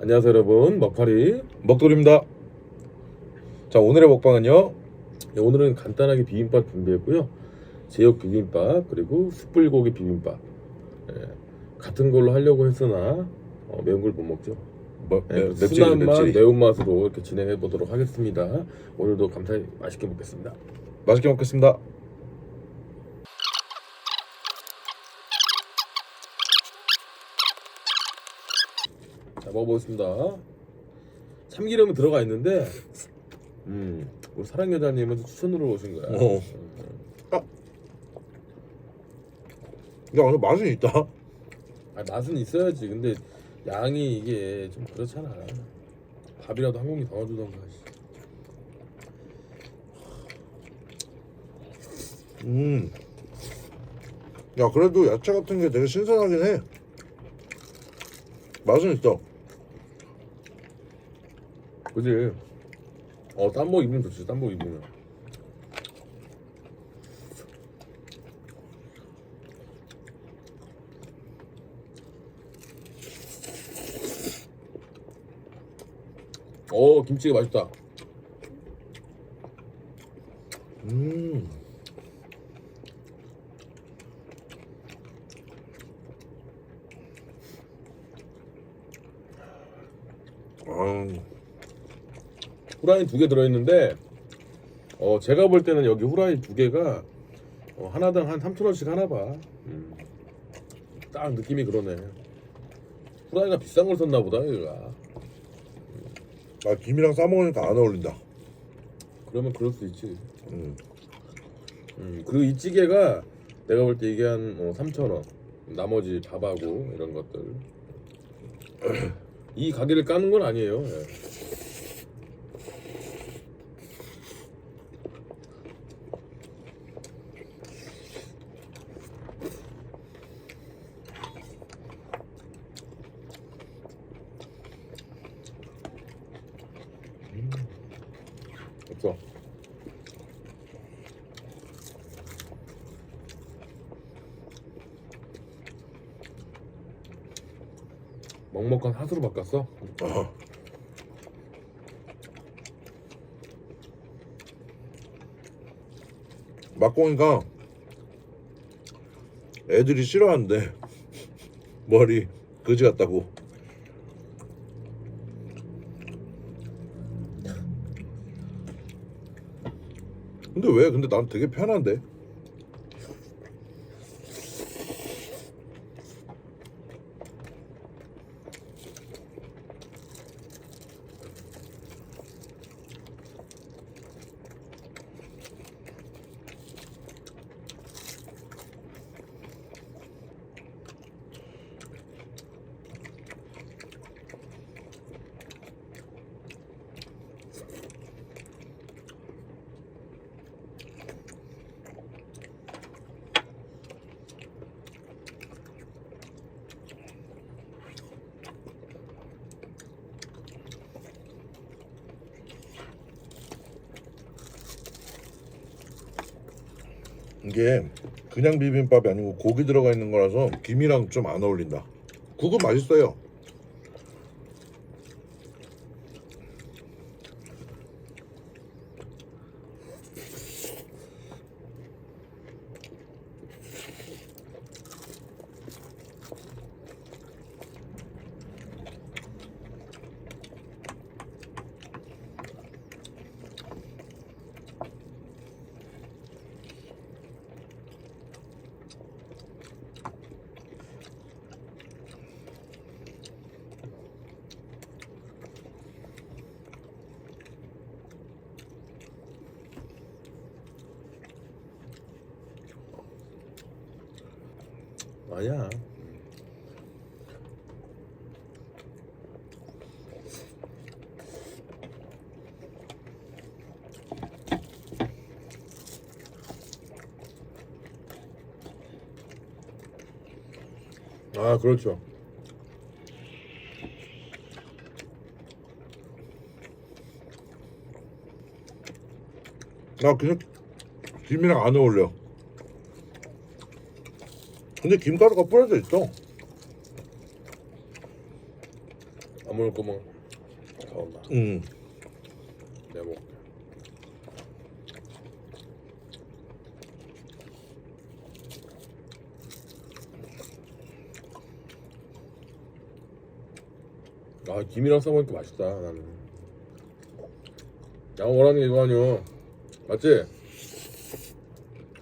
안녕하세요 여러분 먹파리 먹돌입니다. 자 오늘의 먹방은요. 네, 오늘은 간단하게 비빔밥 준비했고요 제육 비빔밥 그리고 숯불고기 비빔밥 예, 같은 걸로 하려고 했으나 어, 매운 걸 못 먹죠 뭐, 예, 맵- 맵찔이 순한 맛. 매운맛으로 이렇게 진행해 보도록 하겠습니다 오늘도 감사히 맛있게 먹겠습니다 맛있게 먹겠습니다. 자 먹어보겠습니다 참기름이 들어가 있는데 음 우리 사랑 여자님은 추천으로 오신 거야 어. 야 오늘 맛은 있다. 아, 맛은 있어야지. 근데 양이 이게 좀 그렇잖아. 밥이라도 한 공기 더 넣어주던가. 씨. 음. 야 그래도 야채 같은 게 되게 신선하긴 해. 맛은 있어. 그지? 어, 땀복 입으면 좋지. 땀복 입으면. 어, 김치가 맛있다. 음. 아, 후라이 두 개 들어있는데, 어, 제가 볼 때는 여기 후라이 두 개가 어, 하나당 한 3,000원씩 하나 봐. 음. 딱 느낌이 그러네. 후라이가 비싼 걸 썼나 보다, 얘가. 아 김이랑 싸 먹으니까 안 어울린다. 그러면 그럴 수 있지. 음. 음, 그리고 이 찌개가 내가 볼 때 이게 한 어, 3,000원. 나머지 밥하고 이런 것들. 이 가게를 까는 건 아니에요. 예. 없어. 먹먹한 핫으로 바꿨어? 아. 막공이가 애들이 싫어하는데 머리 그지 같다고 근데 왜? 근데 난 되게 편한데 이게 그냥 비빔밥이 아니고 고기 들어가 있는 거라서 김이랑 좀 안 어울린다. 국은 맛있어요. 아니야. 아, 그렇죠. 나 그냥 김이랑 안 어울려. 근데 김가루가 뿌려져 있어. 거면 가온다. 음. 내가 먹을게. 아 김이랑 싸먹으니까 맛있다 나는 양호 원하는 게 이거 아니오 맞지?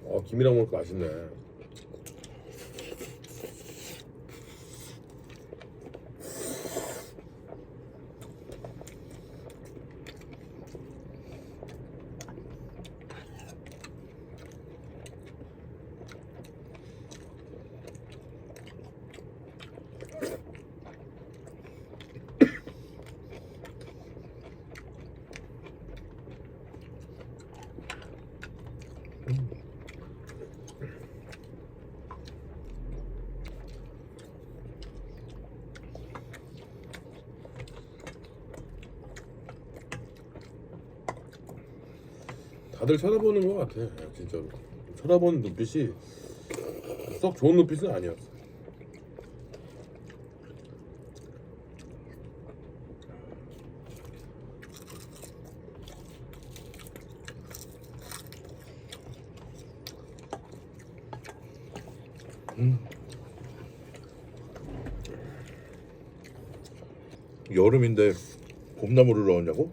어 김이랑 먹으니까 맛있네 다들 쳐다보는 것 같아 진짜로. 쳐다보는 눈빛이 썩 좋은 눈빛은 아니었어. 여름인데 봄나무를 넣었냐고?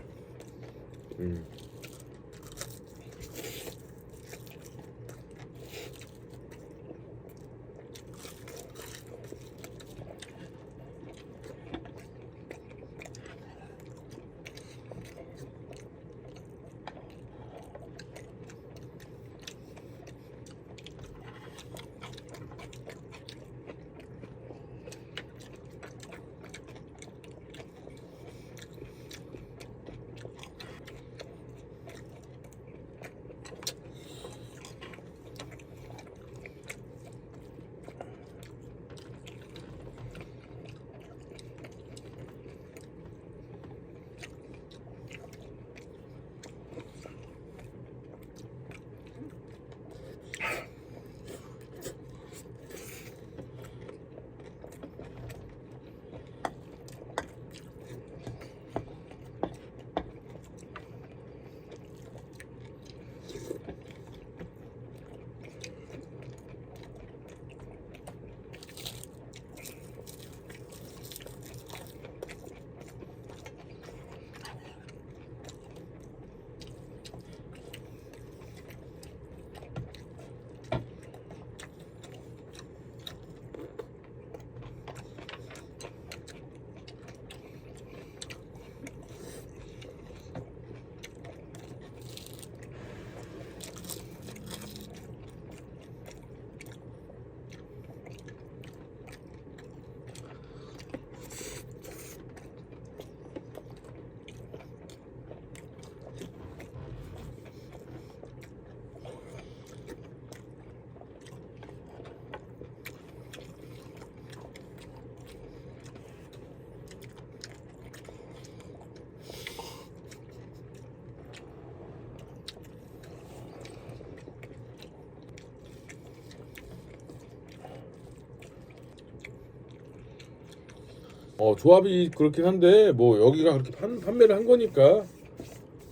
어 조합이 그렇긴 한데 뭐 여기가 그렇게 판, 판매를 한 거니까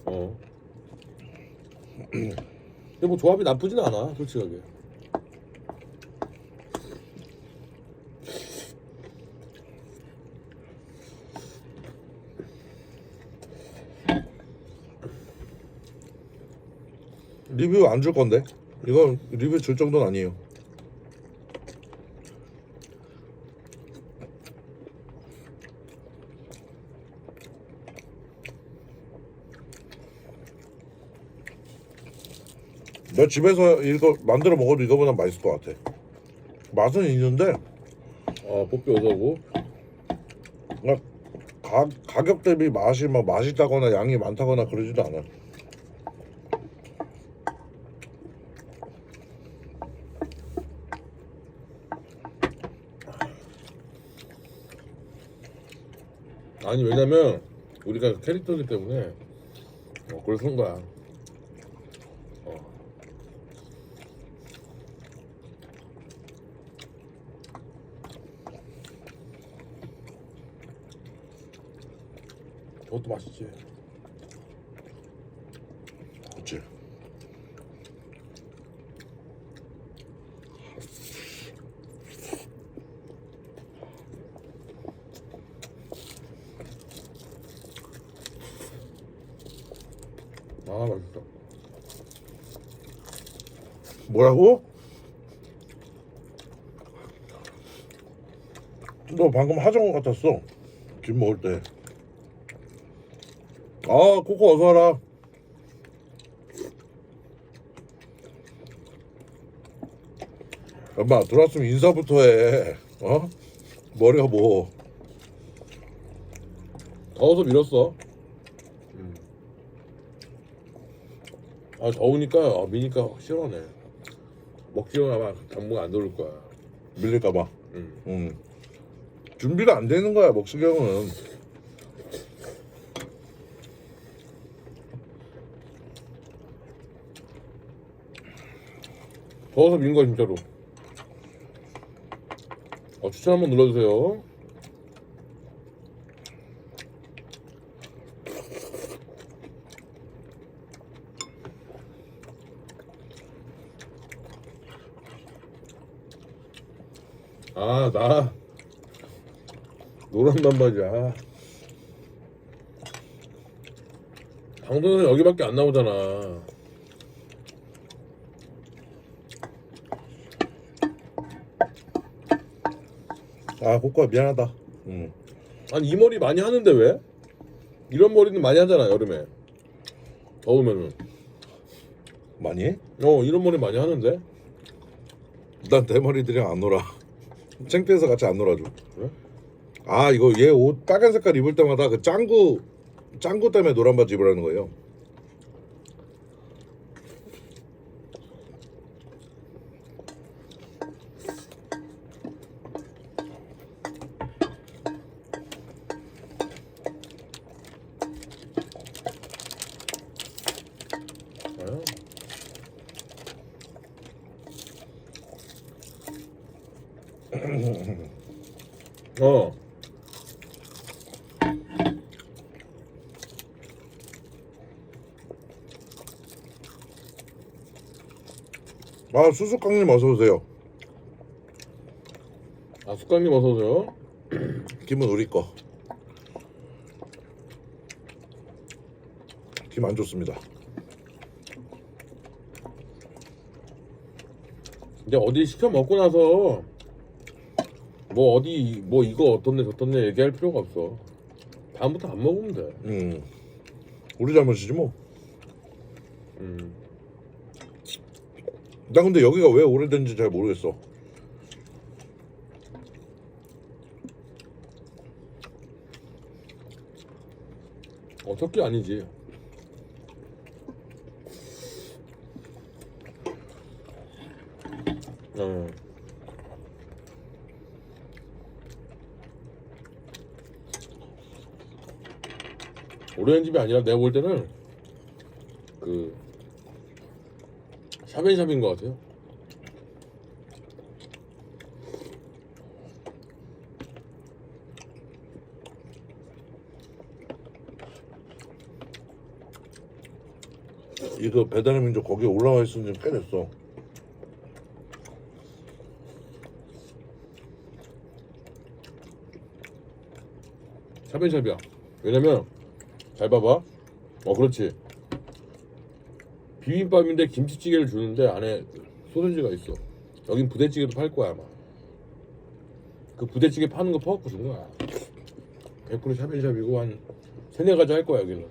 어 근데 뭐 조합이 나쁘진 않아 솔직하게 리뷰 안 줄 건데? 이건 리뷰 줄 정도는 아니에요. 내 집에서 이거 만들어 먹어도 이거보다 맛있을 것 같아. 맛은 있는데 어 뽀삐 오서고 그러니까 가, 가격 대비 맛이 막 맛있다거나 양이 많다거나 그러지도 않아. 아니 왜냐면 우리가 캐릭터이기 때문에 어 그걸 쓴 거야 저것도 맛있지. 그치 아 맛있다. 뭐라고? 너 방금 하정우 같았어 김 먹을 때 아 코코 어서 와라 엄마 들어왔으면 인사부터 해 어? 머리가 뭐 더워서 밀었어. 음. 아 더우니까 아, 미니까 확 시원하네. 먹지는 아마 당분간 안 들어올 거야. 밀릴까봐 음. 음. 준비가 안 되는 거야 먹수경은 더워서 민 거야 진짜로. 어, 추천 한번 눌러주세요. 아, 나 노란 반바지야. 방송에서 여기밖에 안 나오잖아. 아 코코야 미안하다 음. 아니 이 머리 많이 하는데 왜? 이런 머리는 많이 하잖아 여름에 더우면은 많이 해? 어 이런 머리 많이 하는데 난 대머리들이랑 안 놀아 창피해서 같이 안 놀아줘 그래? 아 이거 얘 옷 빨간 색깔 입을 때마다 그 짱구 짱구 때문에 노란 바지 입으라는 거예요 아유. 어 아 수수깡님 어서 오세요 아, 숙강님 어서 오세요. 김은 우리 거. 김 안 좋습니다. 이제 어디 시켜 먹고 나서 뭐 어디 뭐 이거 어떻네 저떻네 얘기할 필요가 없어. 다음부터 안 먹으면 돼. 음, 우리 잘못이지 뭐. 음. 나 근데 여기가 왜 오래된지 잘 모르겠어. 어 터키 아니지. 어. 오래된 집이 아니라 내가 볼 때는 그 샤벤샵인 것 같아요. 이거 배달의 민족 거기에 올라와 있은 지꽤 됐어. 샤벤샵이야. 왜냐면 잘 봐봐. 어 그렇지. 비빔밥인데 김치찌개를 주는데 안에 소세지가 있어. 여긴 부대찌개도 팔 거야 아마. 그 부대찌개 파는 거 퍼갖고 준 거야. 100% 샤벤샵이고 한 세네 가지 할 거야 여기는.